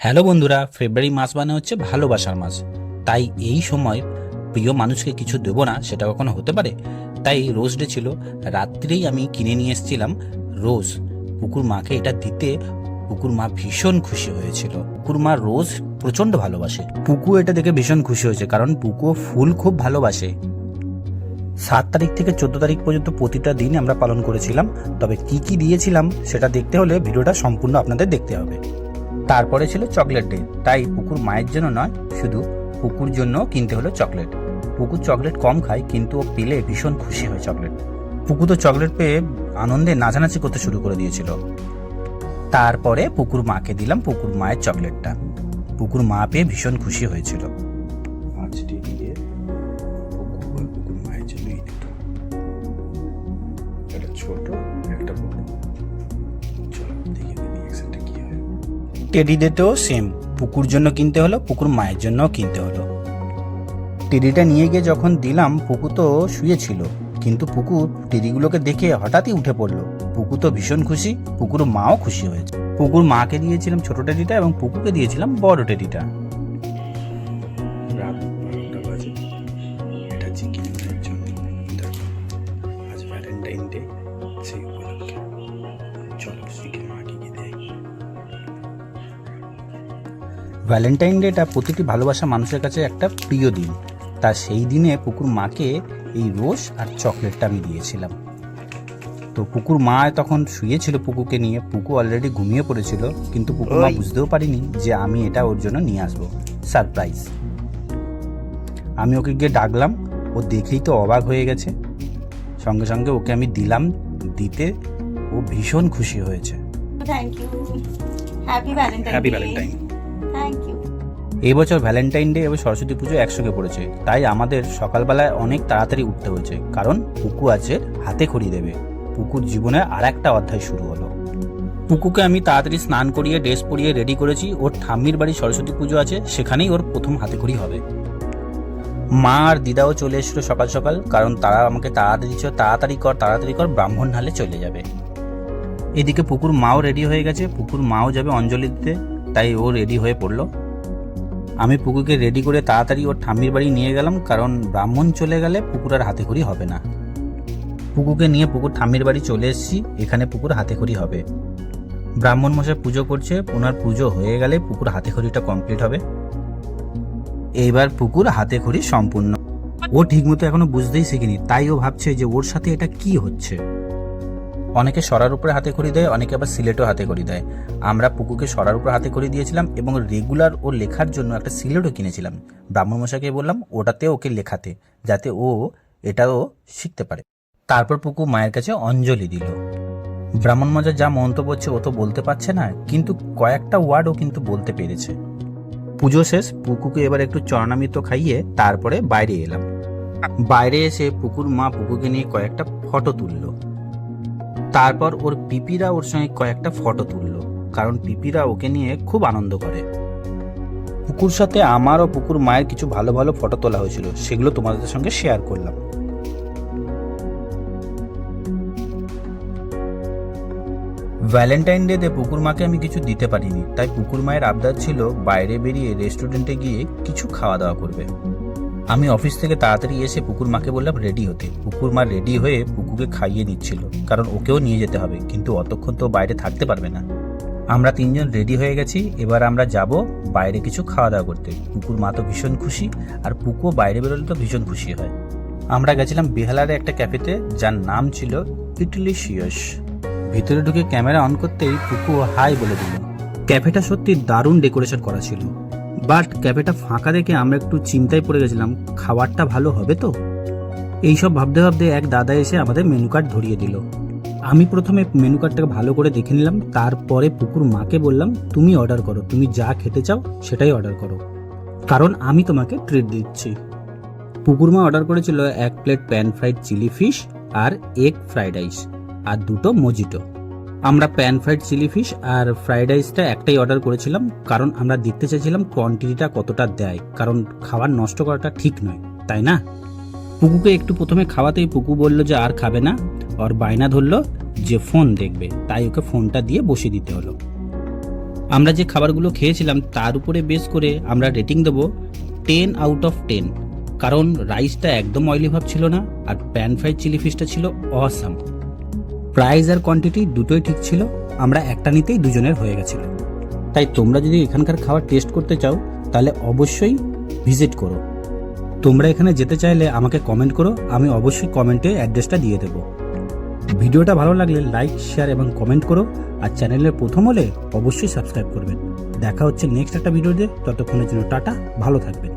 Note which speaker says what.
Speaker 1: Hello বন্ধুরা ফেব্রুয়ারি মাস মানে হচ্ছে ভালোবাসার মাস। তাই এই সময় প্রিয় মানুষকে কিছু দেবো না, সেটা কখনো হতে পারে। তাই রোজ ডে ছিল, রাত্রেই আমি কিনে নিয়ে এসেছিলাম রোজ। পুকুর মাকে এটা দিতে পুকুর মা ভীষণ খুশি হয়েছিল। পুকুর মা রোজ প্রচণ্ড ভালোবাসে। পুকু এটা দেখে ভীষণ খুশি হয়েছে, কারণ পুকু ফুল খুব ভালোবাসে। সাত তারিখ থেকে চোদ্দ তারিখ পর্যন্ত প্রতিটা দিন আমরা পালন করেছিলাম, তবে কি কি দিয়েছিলাম সেটা দেখতে হলে ভিডিওটা সম্পূর্ণ আপনাদের দেখতে হবে। তারপরে ছিল চকলেট ডে। তাই পুকুর মায়ের জন্য নয়, শুধু পুকুর জন্য কিনতে হলো চকলেট। পুকুর চকলেট কম খায়, কিন্তু ও পেলে ভীষণ খুশি হয় চকলেট। পুকু তো চকলেট পেয়ে আনন্দে নাচানাচি করতে শুরু করে দিয়েছিল। তারপরে পুকুর মাকে দিলাম পুকুর মায়ের চকলেটটা। পুকুর মা পেয়ে ভীষণ খুশি হয়েছিল। টেডি ডেতেও সেম পুকুর জন্য কিনতে হলো, পুকুর মায়ের জন্যও কিনতে হলো। টেডিটা নিয়ে গিয়ে যখন দিলাম পুকু তো শুয়েছিল কিন্তু পুকু টেডিগুলোকে দেখে হঠাৎই উঠে পড়ল। পুকু তো ভীষণ খুশি, পুকুর মাও খুশি হয়েছে। পুকুর মাকে দিয়েছিলাম ছোট টেডিটা এবং পুকুকে দিয়েছিলাম বড় টেডিটা। জন্য সেই উপলক্ষে। চলো ভ্যালেন্টাইন ডেটা প্রতিটি ভালোবাসা মানুষের কাছে একটা প্রিয় দিন। তা সেই দিনে পুকুর মাকে এই রোজ আর চকলেটটা আমি দিয়েছিলাম। তো পুকুর মা তখন শুয়েছিল পুকুকে নিয়ে। পুকু অলরেডি ঘুমিয়ে পড়েছিল কিন্তু পুকুর মা বুঝতেও পারিনি যে আমি এটা ওর জন্য নিয়ে আসব। সারপ্রাইজ আমি ওকে গিয়ে ডাকলাম ও দেখেই তো অবাক হয়ে গেছে। সঙ্গে সঙ্গে ওকে আমি দিলাম দিতে ও ভীষণ খুশি হয়েছে।
Speaker 2: Thank you happy valentine
Speaker 1: happy valentine এই বছর ভ্যালেন্টাইন ডে এবং সরস্বতী পুজো একসঙ্গে পড়েছে। তাই আমাদের সকালবেলায় অনেক তাড়াতাড়ি উঠতে হয়েছে। কারণ পুকু আছে, হাতে খড়ি দেবে। পুকুর জীবনে আর একটা অধ্যায় শুরু হলো। পুকুকে আমি তাড়াতাড়ি স্নান করিয়ে, ড্রেস পরিয়ে রেডি করেছি। ওর ঠাম্মির বাড়ি সরস্বতী পুজো আছে, সেখানেই ওর প্রথম হাতে খড়ি হবে। মা আর দিদাও চলে এসেছিল সকাল সকাল। কারণ তারা আমাকে তাড়াতাড়ি দিচ্ছিল তাড়াতাড়ি কর তাড়াতাড়ি কর ব্রাহ্মণ ঢালে চলে যাবে। এদিকে পুকুর মাও রেডি হয়ে গেছে। পুকুর মাও যাবে অঞ্জলি দিতে। তাই ও রেডি হয়ে পড়ল। আমি পুকুরকে রেডি করে তাড়াতাড়ি ওর ঠাম্মির বাড়ি নিয়ে গেলাম, কারণ ব্রাহ্মণ চলে গেলে পুকুর আর হাতে খড়ি হবে না। পুকুরকে নিয়ে পুকুর ঠাম্মির বাড়ি চলে এসেছি, এখানে পুকুর হাতে খড়ি হবে। ব্রাহ্মণ মশাই পুজো করছে, ওনার পুজো হয়ে গেলে পুকুর হাতে খড়িটা কমপ্লিট হবে। এইবার পুকুর হাতে খড়ি সম্পূর্ণ। ও ঠিকমতো এখনও বুঝতেই শিখিনি, তাই ও ভাবছে যে ওর সাথে এটা কি হচ্ছে। অনেকে সরার উপরে হাতে খড়ি দেয়, অনেকে আবার সিলেটও হাতে খড়ি দেয়। আমরা পুকুকে সরার উপরে হাতে খড়ি দিয়েছিলাম এবং রেগুলার ও লেখার জন্য একটা সিলেটও কিনেছিলাম। ব্রাহ্মণ মশাইকে বললাম, ওটাতে ওকে লেখাতে, যাতে ও এটাও শিখতে পারে। তারপর পুকু মায়ের কাছে অঞ্জলি দিল। ব্রাহ্মণ মজা যা মন্তব্য হচ্ছে ও তো বলতে পারছে না, কিন্তু কয়েকটা ওয়ার্ড ও কিন্তু বলতে পেরেছে। পুজো শেষ পুকুকে এবার একটু চরণামৃত খাইয়ে তারপরে বাইরে এলাম। বাইরে এসে পুকুর মা পুকুকে নিয়ে কয়েকটা ফটো তুললো। তারপর ওর পিপিরা ওর সঙ্গে কয়েকটা ফটো তুললো, কারণ পিপিরা ওকে নিয়ে খুব আনন্দ করে। পুকুর সাথে আমার ও পুকুর মায়ের কিছু ভালো ভালো ফটো তোলা হয়েছিল, সেগুলো তোমাদের সঙ্গে শেয়ার করলাম। ভ্যালেন্টাইন ডেতে পুকুর মাকে আমি কিছু দিতে পারিনি, তাই পুকুর মায়ের আবদার ছিল বাইরে বেরিয়ে রেস্টুরেন্টে গিয়ে কিছু খাওয়া দাওয়া করবে। আমি অফিস থেকে তাড়াতাড়ি এসে পুকুর মাকে বললাম, রেডি হতে। পুকুর মা রেডি হয়ে পুকুকে খাইয়ে নিচ্ছিল, কারণ ওকেও নিয়ে যেতে হবে, কিন্তু অতক্ষণ তো বাইরে থাকতে পারবে না। আমরা তিনজন রেডি হয়ে গেছি, এবার আমরা যাব বাইরে কিছু খাওয়া দাওয়া করতে। পুকুর মা তো ভীষণ খুশি, আর পুকুও বাইরে বেরোলে তো ভীষণ খুশি হয়। আমরা গেছিলাম বেহালারে একটা ক্যাফেতে, যার নাম ছিল ইটলিশিয়াস। ভিতরে ঢুকে ক্যামেরা অন করতেই পুকু হাই বলে দিল, ক্যাফেটা সত্যি দারুণ ডেকোরেশন করা ছিল। বাট ক্যাফেটা ফাঁকা দেখে আমরা একটু চিন্তায় পড়ে গেছিলাম, খাবারটা ভালো হবে তো? এইসব ভাবতে ভাবতে এক দাদা এসে আমাদের মেনু কার্ড ধরিয়ে দিল। আমি প্রথমে মেনু কার্ডটাকে ভালো করে দেখে নিলাম, তারপরে পুকুর মাকে বললাম, তুমি অর্ডার করো, তুমি যা খেতে চাও সেটাই অর্ডার করো। কারণ আমি তোমাকে ট্রিট দিচ্ছি। পুকুর মা অর্ডার করেছিল এক plate pan fried chilli fish আর এগ ফ্রাইড রাইস আর দুটো মজিটো আমরা প্যান ফ্রাইড চিলি ফিশ আর ফ্রাইড রাইসটা একটাই অর্ডার করেছিলাম, কারণ আমরা দেখতে চাইছিলাম কোয়ান্টিটিটা কতটা দেয়, কারণ খাবার নষ্ট করাটা ঠিক নয়, তাই না? পুকুকে একটু প্রথমে খাওয়াতেই পুকু বলল যে আর খাবে না, ওর বায়না ধরলো যে ফোন দেখবে, তাই ওকে ফোনটা দিয়ে বসিয়ে দিতে হলো। আমরা যে খাবারগুলো খেয়েছিলাম, তার উপরে বেস করে আমরা রেটিং দেবো টেন আউট অফ টেন কারণ রাইসটা একদম অয়েলি ভাব ছিল না আর প্যান ফ্রাইড চিলি ফিশটা ছিল অসাম প্রাইস আর কোয়ান্টিটি দুটোই ঠিক ছিল, আমরা একটা নিতেই দুজনের হয়ে গেছিল। তাই তোমরা যদি এখানকার খাবার টেস্ট করতে চাও, তাহলে অবশ্যই ভিজিট করো। তোমরা এখানে যেতে চাইলে আমাকে কমেন্ট করো, আমি অবশ্যই কমেন্টে অ্যাড্রেসটা দিয়ে দেবো। ভিডিওটা ভালো লাগলে লাইক শেয়ার এবং কমেন্ট করো, আর চ্যানেলের প্রথম হলে অবশ্যই সাবস্ক্রাইব করবেন। দেখা হচ্ছে নেক্সট একটা ভিডিওতে ততক্ষণের জন্য টাটা, ভালো থাকবেন।